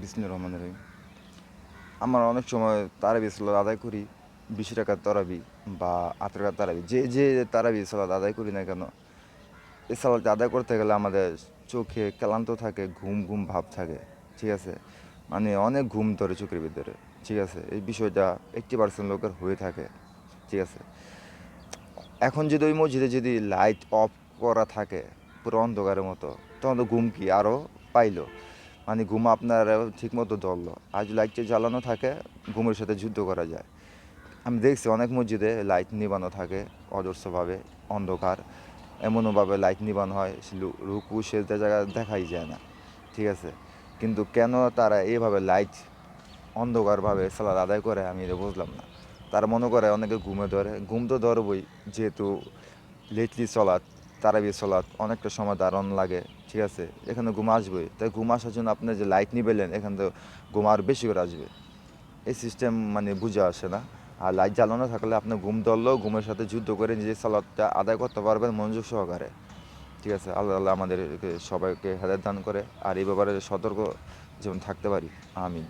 বিসমুর রহমান রহিম। আমার অনেক সময় তারাবি সালাদ আদায় করি, বিশ টাকার তারাবি বা আট টাকার তারাবি, যে যে তারাবি সালাদ আদায় করি না কেন, এই সালাদটা আদায় করতে গেলে আমাদের চোখে ক্লান্ত থাকে, ঘুম ঘুম ভাব থাকে, ঠিক আছে? মানে অনেক ঘুম ধরে চোখের ভিতরে, ঠিক আছে? এই বিষয়টা এইট্টি পার্সেন্ট লোকের হয়ে থাকে, ঠিক আছে? এখন যদি ওই মসজিদে যদি লাইট অফ করা থাকে, পুরো অন্ধকারের মতো, তখন তো ঘুম কি আরও পাইলো? মানে ঘুম আপনার ঠিক মতো ধরলো। আর যদি লাইটটা জ্বালানো থাকে, ঘুমের সাথে যুদ্ধ করা যায়। আমি দেখছি অনেক মসজিদে লাইট নিবানো থাকে অজস্রভাবে, অন্ধকার। এমনভাবে লাইট নিবানো হয় রুকু সেজদা জায়গা দেখাই যায় না। ঠিক আছে? কিন্তু কেন তারা এইভাবে লাইট অন্ধকারভাবে সালাদ আদায় করে, আমি এটা বুঝলাম না। তারা মনে করে অনেকে ঘুমে ধরে। ঘুম তো ধরবই, যেহেতু লেটলি চলাত তারাবি চলাত অনেকটা সময় দারণ লাগে, ঠিক আছে? এখানে ঘুম আসবে। তাই ঘুম আসার জন্য আপনি যে লাইট নিবেলেন, এখান তো ঘুম আরও বেশি করে আসবে। এই সিস্টেম মানে বুঝে আসে না। আর লাইট জ্বালানো থাকলে আপনি ঘুম ধরলেও ঘুমের সাথে যুদ্ধ করে নিজের সালাদটা আদায় করতে পারবেন মনোযোগ সহকারে। ঠিক আছে? আল্লাহ আল্লাহ আমাদের সবাইকে হেদায়ত দান করে। আর এই ব্যাপারে সতর্ক যেমন থাকতে পারি। আমিন।